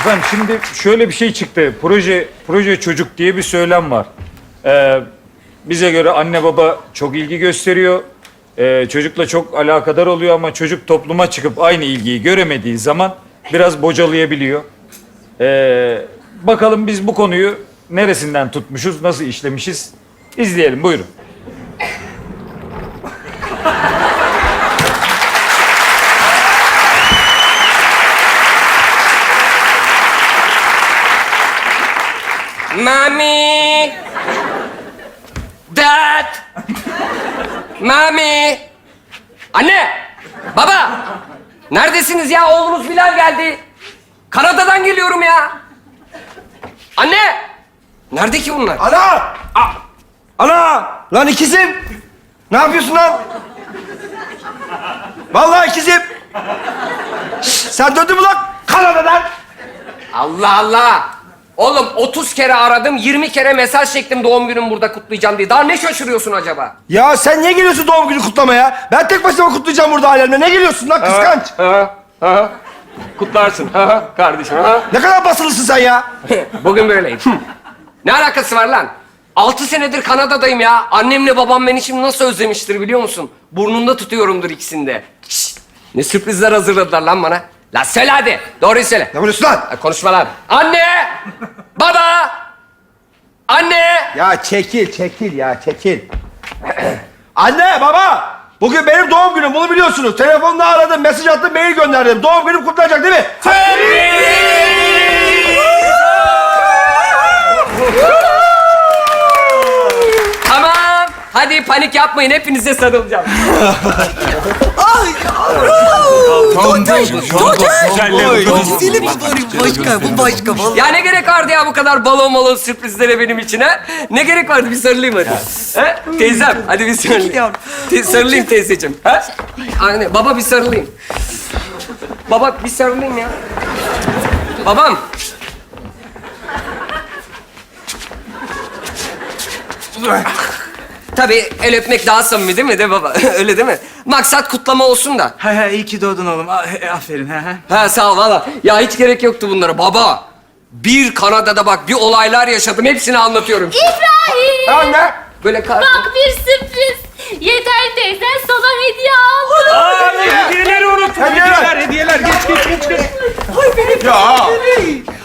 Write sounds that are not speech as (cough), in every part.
Efendim şimdi şöyle bir şey çıktı. Proje proje çocuk diye bir söylem var. Ee, bize göre anne baba çok ilgi gösteriyor. Ee, çocukla çok alakadar oluyor ama çocuk topluma çıkıp aynı ilgiyi göremediği zaman biraz bocalayabiliyor. Ee, bakalım biz bu konuyu neresinden tutmuşuz, nasıl işlemişiz? İzleyelim buyurun. Mami. Dad. Mami. Anne. Baba. Neredesiniz ya? Oğlunuz Bilal geldi. Kanada'dan geliyorum ya. Anne. Nerede ki bunlar? Ana! Ana! Lan ikizim! Ne yapıyorsun lan? Vallahi ikizim! Şşş, sen döndün mü lan Kanada'dan? Allah Allah. Oğlum 30 kere aradım, 20 kere mesaj çektim doğum günüm burada kutlayacağım diye. Daha ne şaşırıyorsun acaba? Ya sen niye geliyorsun doğum günü kutlamaya? Ben tek başıma kutlayacağım burada ailemle. Ne geliyorsun lan kıskanç? Ha, ha. Kutlarsın. Ha, kardeşim. Ha. Ne kadar basılısın sen ya? (laughs) Bugün böyleyim. ne alakası var lan? Altı senedir Kanada'dayım ya. Annemle babam beni şimdi nasıl özlemiştir biliyor musun? Burnunda tutuyorumdur ikisinde. Şşt! Ne sürprizler hazırladılar lan bana. La söyle hadi. Doğruyu söyle. Ne vuruyorsun lan? Ha, konuşma lan. Anne! Baba! Anne! Ya çekil, çekil ya, çekil. (clears throat) Anne, baba! Bugün benim doğum günüm, bunu biliyorsunuz. Telefonla aradım, mesaj attım, mail gönderdim. Doğum günüm kutlanacak değil mi? Tamam. Hadi panik yapmayın. Hepinize sarılacağım. (laughs) Totoş, Totoş. Mi bu başka, bu başka vallahi. Ya ne gerek vardı ya bu kadar balon balon sürprizlere benim için ha? Ne gerek vardı bir sarılayım hadi. Ha? Teyzem hadi bir sarılayım. Te- sarılayım teyzeciğim. Ha? Anne baba bir sarılayım. Baba bir sarılayım ya. Babam. Tabii el öpmek daha samimi değil mi de baba? (laughs) Öyle değil mi? Maksat kutlama olsun da. He he iyi ki doğdun oğlum. A- he, Aferin he he. Ha sağ ol valla. Ya hiç gerek yoktu bunlara baba. Bir Kanada'da bak bir olaylar yaşadım. Hepsini anlatıyorum. İbrahim! Anne. Böyle kar... Bak bir sürpriz. Yeter teyzen sana hediye aldı. Aa, hediyeleri unuttum. Hediyeler, hediyeler. Geç geç geç. geç. Ay benim ya.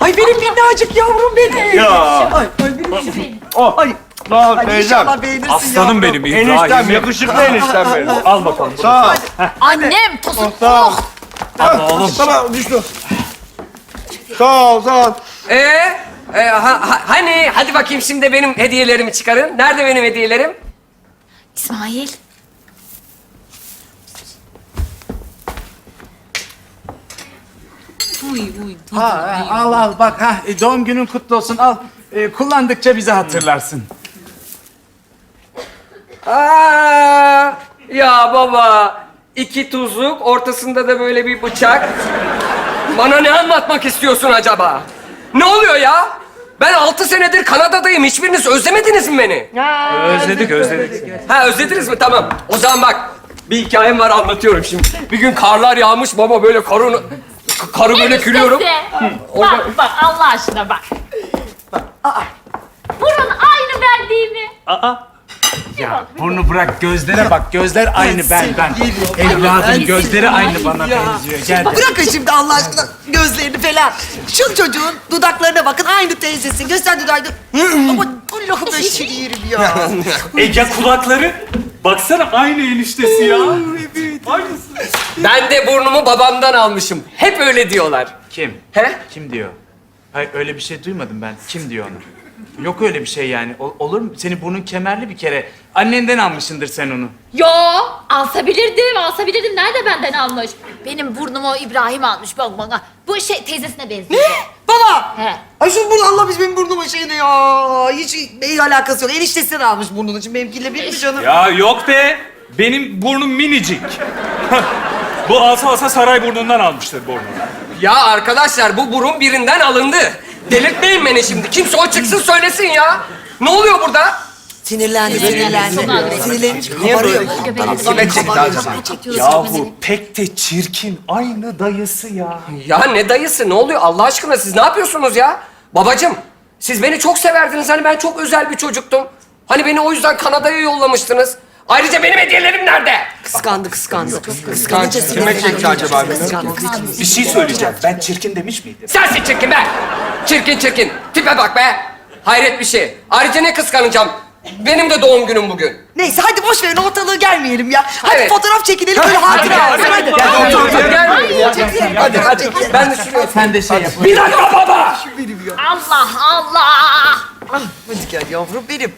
Ay benim minnacık yavrum benim. Ya. Ay, ay benim. Oh. Ay. Ol Ay teyzem. inşallah beğenirsin Aslanım yavrum. benim Eniştem, yakışıklı eniştem benim. (laughs) Al bakalım. Sağ ol. Annem tosun. Sağ ol. Tamam, tamam düştü. Sağ ol, sağ ol. Ee, e, ha- ha- hani hadi bakayım şimdi benim hediyelerimi çıkarın. Nerede benim hediyelerim? İsmail. Uy uy. Ha, ha, al al bak ha e, doğum günün kutlu olsun al. E, kullandıkça bizi hatırlarsın. Aa, ya baba. iki tuzluk, ortasında da böyle bir bıçak. Bana ne anlatmak istiyorsun acaba? Ne oluyor ya? Ben altı senedir Kanada'dayım. Hiçbiriniz özlemediniz mi beni? Özledik özledik. Ha özlediniz mi? Tamam. O zaman bak bir hikayem var anlatıyorum şimdi. Bir gün karlar yağmış baba böyle karın karı böyle külüyorum. Orada- Bak bak Allah aşkına bak. Buranın aynı ben değil mi? Ya burnu bırak gözlere bak gözler aynı benden. Evladım gözleri aynı bana benziyor. Gel. Bırakın şimdi Allah aşkına gözlerini falan. Şu çocuğun dudaklarına bakın aynı teyzesi. Göster dudağını. Ama Allah'ım ben (laughs) şimdi yerim ya. (laughs) Ege kulakları. Baksana aynı eniştesi ya. Ben de burnumu babamdan almışım. Hep öyle diyorlar. Kim? He? Kim diyor? Hayır öyle bir şey duymadım ben. Kim diyor onu? Yok öyle bir şey yani. O- olur mu? Senin burnun kemerli bir kere. Annenden almışsındır sen onu. Yo alsabilirdim alsabilirdim. Nerede benden almış? Benim burnumu İbrahim almış bak bana. Bu şey teyzesine benziyor. Baba. He. Ay şu burnu Allah biz benim burnumun şeyini ya. Hiç iyi alakası yok. Eniştesi de almış burnunu. Şimdi benimkiyle bir mi canım? Ya yok be. Benim burnum minicik. (laughs) Bu alsa alsa saray burnundan almıştır burnunu. Ya arkadaşlar bu burun birinden alındı. Delirtmeyin beni şimdi. Kimse o çıksın söylesin ya. Ne oluyor burada? Sinirlendi, sinirlendi. Niye kabarıyor. Kime çekti acaba? Yahu pek de çirkin. Aynı dayısı ya. Ya ne dayısı ne oluyor Allah aşkına siz ne yapıyorsunuz ya? Babacım siz beni çok severdiniz hani ben çok özel bir çocuktum. Hani beni o yüzden Kanada'ya yollamıştınız. Ayrıca benim hediyelerim nerede? Kıskandı, kıskandı. Kıskanç. Kime çekti acaba? Bir şey söyleyeceğim. Ben çirkin demiş miydim? Sensin çirkin be! Çirkin çirkin. Tipe bak be! Hayret bir şey. Ayrıca ne kıskanacağım? Benim de doğum günüm bugün. Neyse hadi boş verin ortalığı gelmeyelim ya. Hadi Evet. fotoğraf çekinelim böyle hatıra olsun hadi. Hadi, hadi, hadi, hadi. Ben de şuraya... Sen de şey yap. Bir dakika baba! Allah Allah. Hadi gel yavrum benim.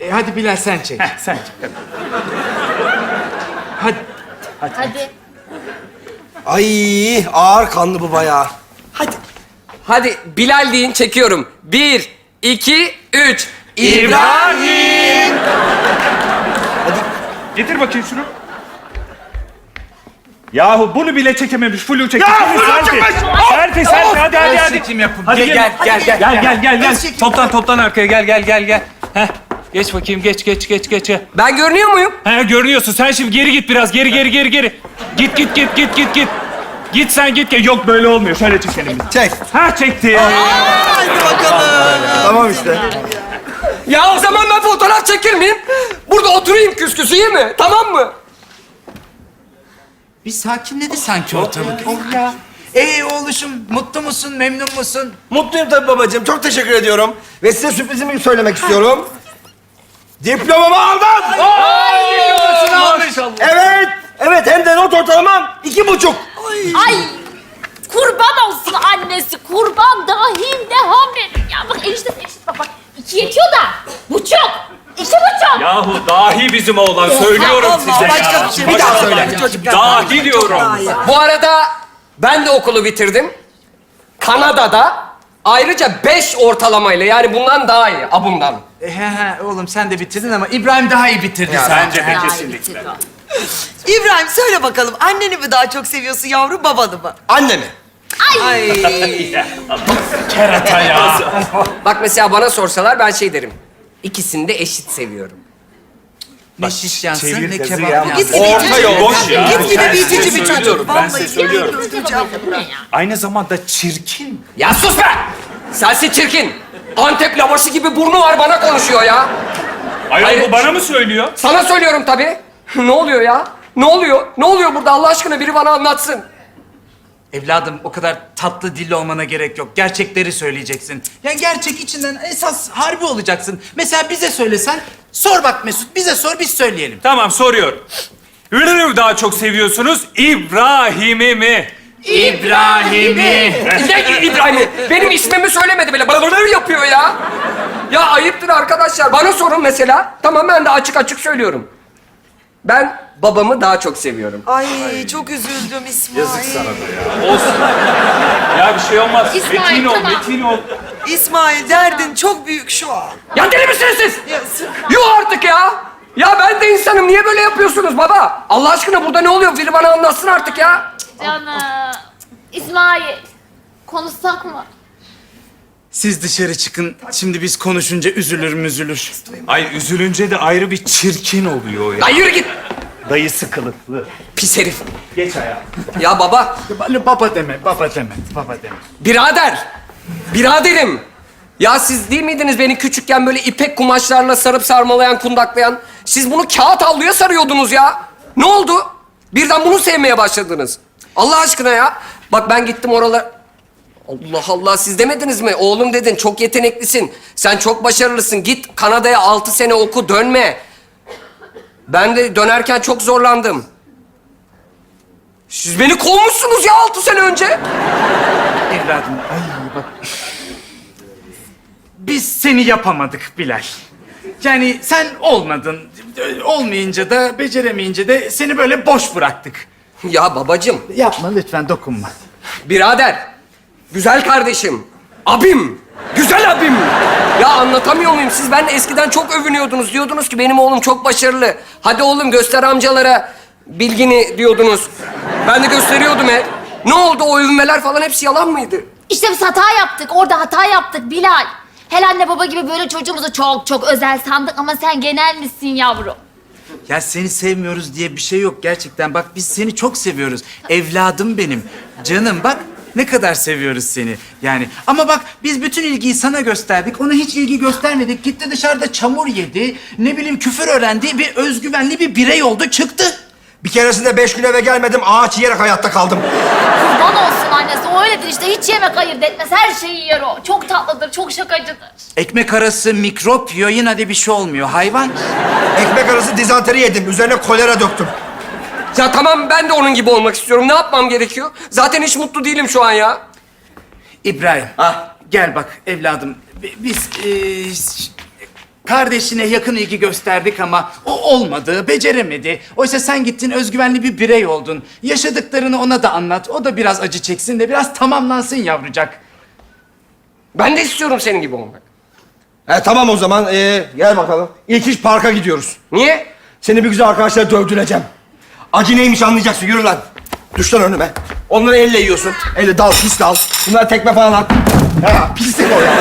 E, hadi Bilal sen çek. Sen çek. Hadi. Hadi. Ay ağır kanlı bu bayağı. Hadi. Hadi Bilal deyin çekiyorum. Bir, iki, üç. İbrahim! Getir bakayım şunu. Yahu bunu bile çekememiş. Flu çekmiş. Ya, flu çekmiş! Selfie, selfie. Hadi, hadi, hadi. çekim yapın. Hadi Gel, gel, gel, gel, gel, gel, gel. Toplan, toplan arkaya. Gel, gel, gel, gel. Heh. Geç bakayım, geç, geç, geç, geç. geç. Ben görünüyor muyum? He görünüyorsun. Sen şimdi geri git biraz. Geri, geri, geri, geri. Git, git, git, git, git, git. Git sen git. gel. Yok böyle olmuyor. Şöyle çekelim. biz. Çek. Ha çekti. Hadi bakalım. Tamam işte. Ya o zaman ben fotoğraf çekir miyim? Burada oturayım küsküsü iyi mi? Tamam mı? Bir sakinledi sanki ortalık. Oh ya. Ee oğluşum mutlu musun, memnun musun? Mutluyum tabii babacığım. Çok teşekkür ediyorum. Ve size sürprizimi söylemek istiyorum. Diplomamı aldım. Evet. Evet hem de not ortalamam iki buçuk. Ay. Kurban olsun annesi. Kurban dahil de hamle. Ya bak enişte enişte bak bak. İki yetiyor da. Buçuk. İki buçuk. Yahu dahi bizim oğlan. Söylüyorum Allah, size başka ya. bir şey. Bir daha söyle. Çocuklar. Dahi diyorum. Bu arada ben de okulu bitirdim. Kanada'da ayrıca beş ortalamayla yani bundan daha iyi. Abundan. E, he he oğlum sen de bitirdin ama İbrahim daha iyi bitirdi sen. Bence de kesinlikle. (laughs) İbrahim söyle bakalım anneni mi daha çok seviyorsun yavrum babanı mı? Annemi. Ay. (laughs) Kerata ya. Bak mesela bana sorsalar ben şey derim. İkisini de eşit seviyorum. Ne şiş yansın çevir ne kızı kebap ya. yansın. Gitgide Orta yol, boş ya. Gitgide bir itici bir çocuk. ben size söylüyorum. Aynı zamanda çirkin. Ya sus be! Sensin çirkin. Antep lavası gibi burnu var bana konuşuyor ya. Ayol Hayır. bu bana mı söylüyor? Sana söylüyorum tabii. ne oluyor ya? Ne oluyor? Ne oluyor burada Allah aşkına biri bana anlatsın. Evladım o kadar tatlı dilli olmana gerek yok. Gerçekleri söyleyeceksin. Ya gerçek içinden esas harbi olacaksın. Mesela bize söylesen, sor bak Mesut, bize sor biz söyleyelim. Tamam soruyorum. Ürünü daha çok seviyorsunuz İbrahim'i mi? İbrahim'i. Ne İbrahim'i? Benim ismimi söylemedi bile. Bana böyle yapıyor ya. Ya ayıptır arkadaşlar. Bana sorun mesela. Tamam ben de açık açık söylüyorum. Ben babamı daha çok seviyorum. Ay çok üzüldüm İsmail. Olsun. ya bir şey olmaz. İsmail, metin ol, tamam. metin ol. İsmail derdin çok büyük şu an. Ya deli misiniz siz? Ya, s- Yuh artık ya. Ya ben de insanım. Niye böyle yapıyorsunuz baba? Allah aşkına burada ne oluyor? Biri bana anlatsın artık ya. Canım. İsmail. Konuşsak mı? Siz dışarı çıkın. Şimdi biz konuşunca üzülür müzülür. Ay üzülünce de ayrı bir çirkin oluyor ya. Lan yürü git. Dayısı kılıklı. Pis herif. Geç ayağa. Ya baba, Baba deme, baba deme, baba deme. birader. Biraderim. Ya siz değil miydiniz beni küçükken böyle ipek kumaşlarla sarıp sarmalayan, kundaklayan? Siz bunu kağıt havluya sarıyordunuz ya. Ne oldu? Birden bunu sevmeye başladınız. Allah aşkına ya. Bak ben gittim oralar... Allah Allah siz demediniz mi? Oğlum dedin çok yeteneklisin. Sen çok başarılısın. Git Kanada'ya altı sene oku dönme. Ben de dönerken çok zorlandım. Siz beni kovmuşsunuz ya altı sene önce. Evladım, ay bak. Biz seni yapamadık Bilal. Yani sen olmadın. Olmayınca da, beceremeyince de seni böyle boş bıraktık. Ya babacım, Yapma lütfen, dokunma. birader, güzel kardeşim, abim, güzel abim. Ya anlatamıyor muyum? Siz ben eskiden çok övünüyordunuz. Diyordunuz ki benim oğlum çok başarılı. Hadi oğlum göster amcalara bilgini diyordunuz. Ben de gösteriyordum hep. Ne oldu o övünmeler falan hepsi yalan mıydı? İşte biz hata yaptık. Orada hata yaptık Bilal. Hele anne baba gibi böyle çocuğumuzu çok çok özel sandık ama sen genel misin yavrum? Ya seni sevmiyoruz diye bir şey yok gerçekten. Bak biz seni çok seviyoruz. Evladım benim. Canım bak ne kadar seviyoruz seni. Yani ama bak biz bütün ilgiyi sana gösterdik. Ona hiç ilgi göstermedik. Gitti dışarıda çamur yedi. Ne bileyim küfür öğrendi. Bir özgüvenli bir birey oldu çıktı. Bir keresinde beş gün eve gelmedim ağaç yiyerek hayatta kaldım. Kurban olsun annesi o öyledir işte hiç yemek ayırt etmez her şeyi yer o. Çok tatlıdır çok şakacıdır. Ekmek arası mikrop yiyor yine de bir şey olmuyor. Hayvan. Ekmek arası dizanteri yedim. Üzerine kolera döktüm. Ya tamam ben de onun gibi olmak istiyorum. Ne yapmam gerekiyor? Zaten hiç mutlu değilim şu an ya. İbrahim. Ha? Gel bak evladım. bi- Biz eee, ş- kardeşine yakın ilgi gösterdik ama o olmadı, beceremedi. Oysa sen gittin özgüvenli bir birey oldun. Yaşadıklarını ona da anlat. O da biraz acı çeksin de biraz tamamlansın yavrucak. Ben de istiyorum senin gibi olmak. He tamam o zaman. Ee, gel bakalım. İlk iş parka gidiyoruz. Niye? Seni bir güzel arkadaşlar dövdüreceğim. Acı neymiş anlayacaksın. Yürü lan. Düş lan önüme. Onları elle yiyorsun. Elle dal, pis dal. Bunlar tekme falan at. Ha, pislik o ya.